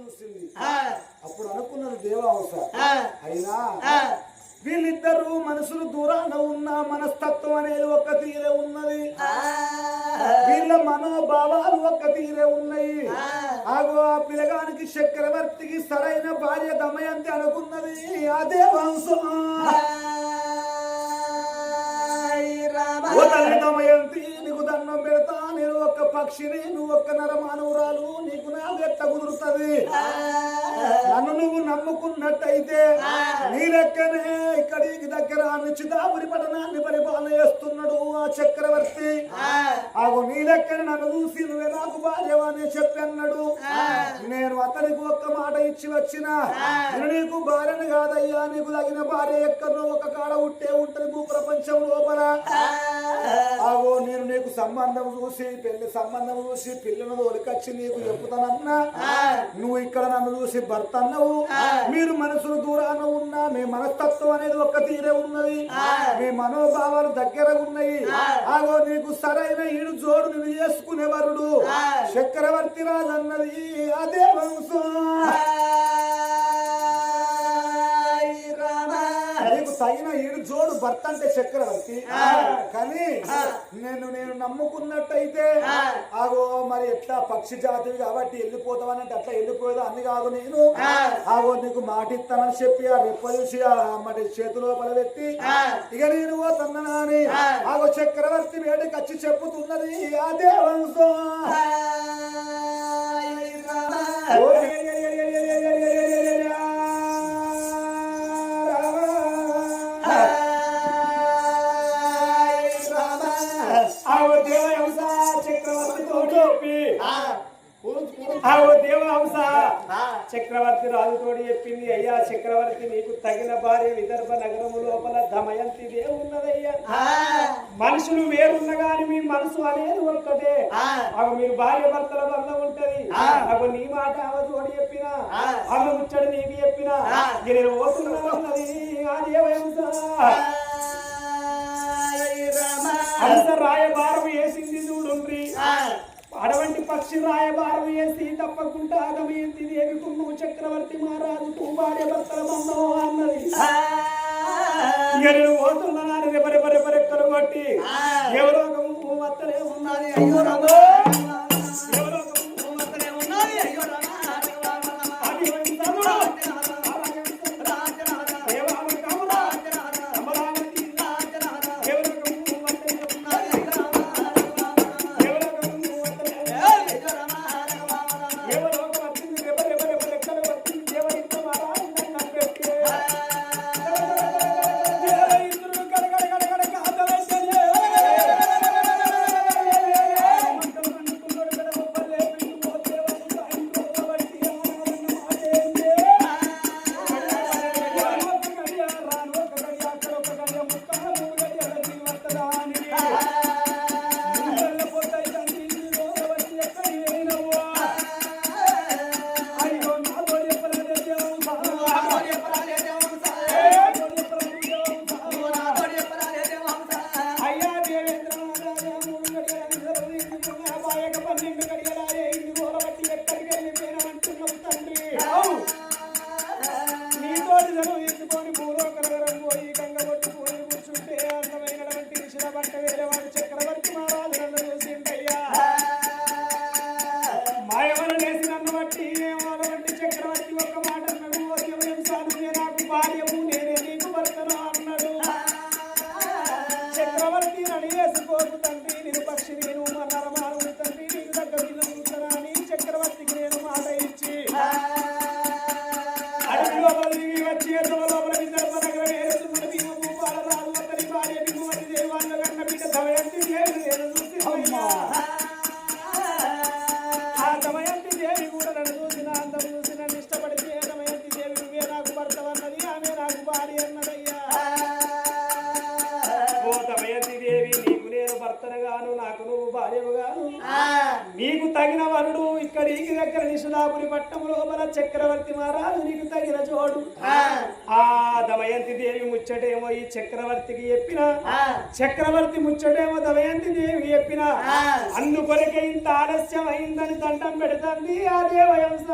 చూసింది. అప్పుడు అనుకున్నది దేవాంశ అయినా వీళ్ళిద్దరూ మనసులు దూరాన ఉన్న మనస్తత్వం అనేది ఒక తీరే ఉన్నది. వీళ్ళ మనోభావాలు ఒక తీరే ఉన్నాయి. ఆగో ఆ పిల్లగానికి చక్రవర్తికి సరైన భార్య దమయంతి అనుకున్నది. అదే వంశం దమయంతి నీకు దండం పెడతా నేను ఒక్క పక్షిని నువ్వు ఒక్క నరమానవురాలు నీకు నా ఎట్ట కుదురుతుంది. నన్ను నువ్వు నమ్ముకున్నట్టయితే నీ లెక్కనే ఇక్కడికి దగ్గర నిశ్చితాపురి పట్టణాన్ని పరిపాలన చేస్తున్నాడు ఆ చక్రవర్తి. ఆగో నీ లెక్కన నన్ను చూసి నువ్వే నాకు భార్యవని చెప్పన్నాడు నేను అతనికి ఒక్క మాట ఇచ్చి వచ్చిన. నేను నీకు భార్యను కాదయ్యా నీకు తగిన భార్య ఎక్కడో ఒక కాడ ఉంటే ఉంటది భూ ప్రపంచం లోపల ఆగో నేను నీకు సంబంధం చూసి పెళ్ళి సంబంధం చూసి పిల్లను తోలికొచ్చి నీకు చెప్పుతానన్నా నువ్వు ఇక్కడ నన్ను చూసి భర్త అన్నవు మీరు మనసులు దూరాన ఉన్నా మీ మనస్తత్వం అనేది ఒక్క తీరే ఉన్నది. మీ మనోభావాలు దగ్గర ఉన్నాయి. ఆగో నీకు సరైన ఈడు జోడు నువ్వు చేసుకునే వరుడు చక్రవర్తి రాజు అన్నది అదే వంశం. తగిన ఈడు జోడు భర్త అంటే చక్రవర్తి కానీ నేను నేను నమ్ముకున్నట్టయితే ఆగో మరి ఎట్లా పక్షి జాతివి కాబట్టి వెళ్ళిపోతావని అంటే అట్లా వెళ్ళిపోయేది అన్ని కాదు నేను. ఆగో నీకు మాట ఇస్తానని చెప్పి ఆ రెప్ప చూసి ఆ మరి చేతి లోపల పెట్టి ఇక నేను పోతున్నా అని ఆగో చక్రవర్తి వేడికి వచ్చి చెప్పుతున్నది అదే వంశం చక్రవర్తి నీకు తగిన భార్య విదర్భ నగరము లోపల దమయంతి ఉన్నదయ్యా మనుషులు వేరున్న గాని మీ మనసు అనేది ఒక్కటే అవి మీరు భార్య భర్తల బంధం ఉంటది. అవి నీ మాట తోడి చెప్పినా. ఆమె ముచ్చడి నీకు చెప్పినా. నేను అన్నది ఆ వేసింది చూడుండ్రి అటువంటి పక్షి రాయబారం వేసి తప్పకుండా అగమయంతి దేవి కుమ్ము చక్రవర్తి మహారాజు భార్య భర్తల బంధం అన్నది. నేను పోతున్నాను రెపరెప రెపరెక్కలు కొట్టి. ఎవరో ఒక ముప్పు వత్తలే ఉన్నది అయ్యో నీకు తగిన వరుడు ఇక్కడికి దగ్గర నిషుదాపురి పట్టం లోపల చక్రవర్తి మహారాజు నీకు తగిన చోడు. ఆ. దమయంతి దేవి ముచ్చటేమో ఈ చక్రవర్తికి చెప్పిన. చక్రవర్తి ముచ్చటేమో దమయంతి దేవి చెప్పిన. అందుకొరకే ఇంత ఆలస్యం అయిందని దండం పెడుతుంది ఆ దేవయంస.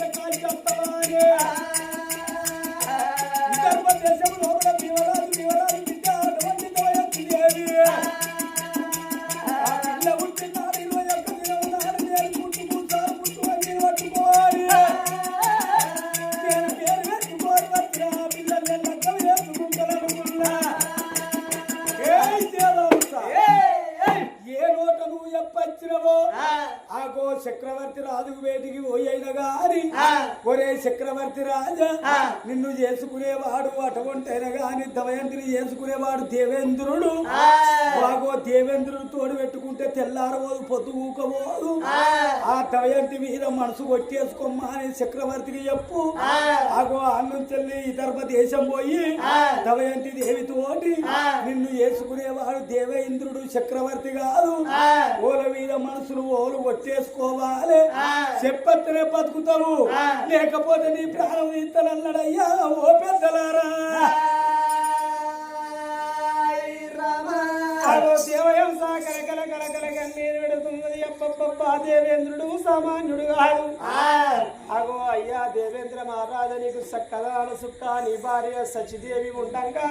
ఏ చక్రవర్తి రాజుకు వేటికి పోయిన గాని ఒరే చక్రవర్తి రాజా నిన్ను చేసుకునేవాడు అటువంటైన గాని దమయంతిని చేసుకునేవాడు దేవేంద్రుడు. బాగో దేవేంద్రుడు తోడు పెట్టుకుంటే తెల్లారబోదు పొద్దు ఊకపోదు ఆ. దమయంతి మీద మనసు కొట్టేసుకోమ్మా అని చక్రవర్తికి చెప్పు. ఆగో అన్నుంచెల్లి ఇతర దేశం పోయి దమయంతి దేవి తోటి నిన్ను చేసుకునేవాడు దేవేంద్రుడు చక్రవర్తి కాదు. ఓల మీద మనసును ఓలు కొట్టేసుకోవాలి చెప్పత్తనే బతుకుతావు. లేకపోతే నీ ప్రాణం ఇత్తనన్నాడయ్యా ఓ పెద్దలారా. అదో దేవయంస కలకల కలకల కన్నీరు అప్పప్ప దేవేంద్రుడు సామాన్యుడు కాదు. అగో అయ్యా దేవేంద్ర మహారాజా నీకు సక్కదాన సుక్క నీ భార్య సచిదేవి ఉండంగా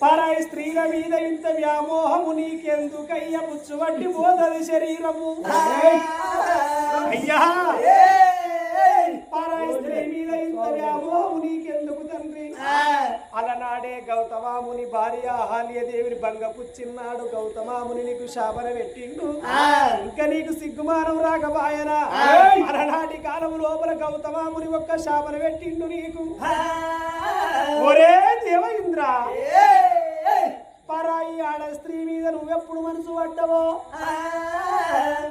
పరాయి స్త్రీల మీద ఇంత వ్యామోహము నీకెందుకయ్య? పుచ్చుబట్టి పోతది శరీరము అయ్యా పరాయి స్త్రీ మీద ఇంత వ్యామోహము నీకెందుకు తండ్రి అలనాడే గౌతమాముని భార్య అహాల్యదేవిని భంగపుచ్చిన్నాడు గౌతమాముని నీకు శాపన పెట్టిండు. ఇంకా నీకు సిగ్గుమానం రాకబాయనా అలనాటి కాలం లోపల గౌతమాముని ఒక్క శాపన పెట్టిండు నీకు. ఒరే పరాయి ఆడ స్త్రీ మీద నువ్వెప్పుడు మనసు పడ్డవో?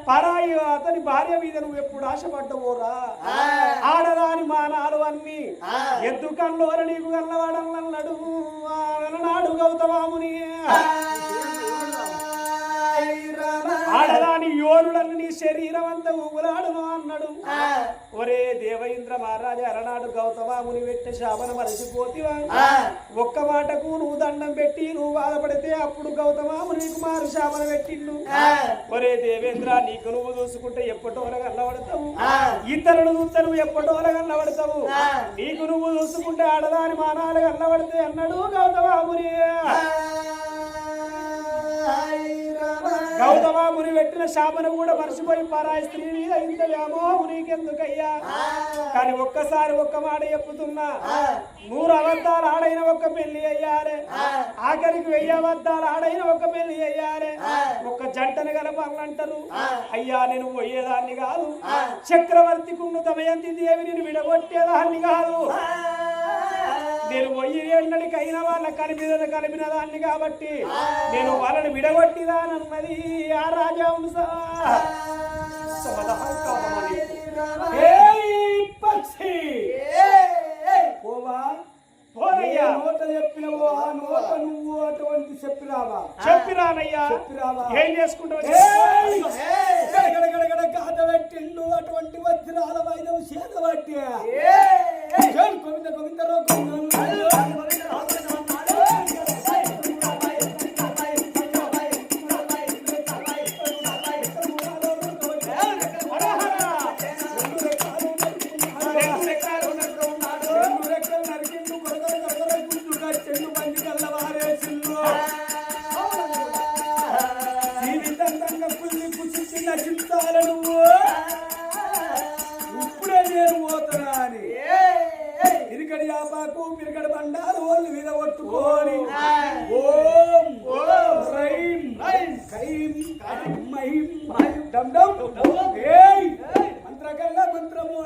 పరాయి అతని భార్య మీద నువ్వు ఎప్పుడు ఆశపడ్డవోరా ఆడదాని మానాలు అన్ని ఎద్దు కల్లోర నీకు గల్లవాడన్నాడు నాడు గౌతమాముని ఆడదాని యోరుడని నీ శరీరం అంతా ఊగులాడును అన్నాడు. ఒరే దేవేంద్ర మహారాజా అరనాడు గౌతమాముని పెట్టిన శాపన మరచిపోతివా? ఒక్క మాటకు నువ్వు దండం పెట్టి నువ్వు బాధపడితే అప్పుడు గౌతమాముని నీకు మారు శాపన పెట్టిండు. ఒరే దేవేంద్ర నీకు నువ్వు చూసుకుంటే ఎప్పటోరగా అల్లబడతావు ఇతరులు చూస్తే నువ్వు ఎప్పటోరగా అల్లబడతావు నీకు నువ్వు చూసుకుంటే ఆడదాని మానాలు అల్లబడితే అన్నాడు గౌతమాముని. గౌతమాముని పెట్టిన శాపన కూడా మర్చిపోయి పరాయి స్త్రీ మీద ఇంత వ్యామోహం నీకెందుకయ్యా? కానీ ఒక్కసారి ఒక్క మాట చెప్పుతున్నా. నూరు అబద్ధాలు ఆడైన ఒక్క పెళ్ళి అయ్యారే. ఆఖరికి వెయ్యి అబద్ధాలు ఆడైన ఒక్క పెళ్ళి అయ్యారే. ఒక్క జంటను కలపాలంటారు అయ్యా నేను పోయేదాన్ని కాదు. చక్రవర్తి కుండు దమయంతి దేవి నేను విడగొట్టేదాన్ని కాదు. నేను పోయి ఎన్నడికి అయిన వాళ్ళ కలిపిన కలిపిన దాన్ని కాబట్టి నేను వాళ్ళని విడగొట్టిదానన్నది ఆ. ఏయ్ పక్షి! పోవా? పోనయ్యా. నోట చెప్పినవో ఆ నోట నువ్వు అటువంటి చెప్పినావా? చెప్పిరానయ్యా చెప్పిరావా? ఏం చేసుకుంటావు? గాథ పెట్టిండు అటువంటి వజ్రాల వైద్యం చేత పట్టి. గోవింద గోవింద రో గోవింద యాపాకు పిరకడ బండారు వాళ్ళు విరగొట్టుకొని ఓం. ఓం. రైం. కైం మహిం. డమ్ డమ్ ఏయ్. మంత్రకల్ల మంత్రము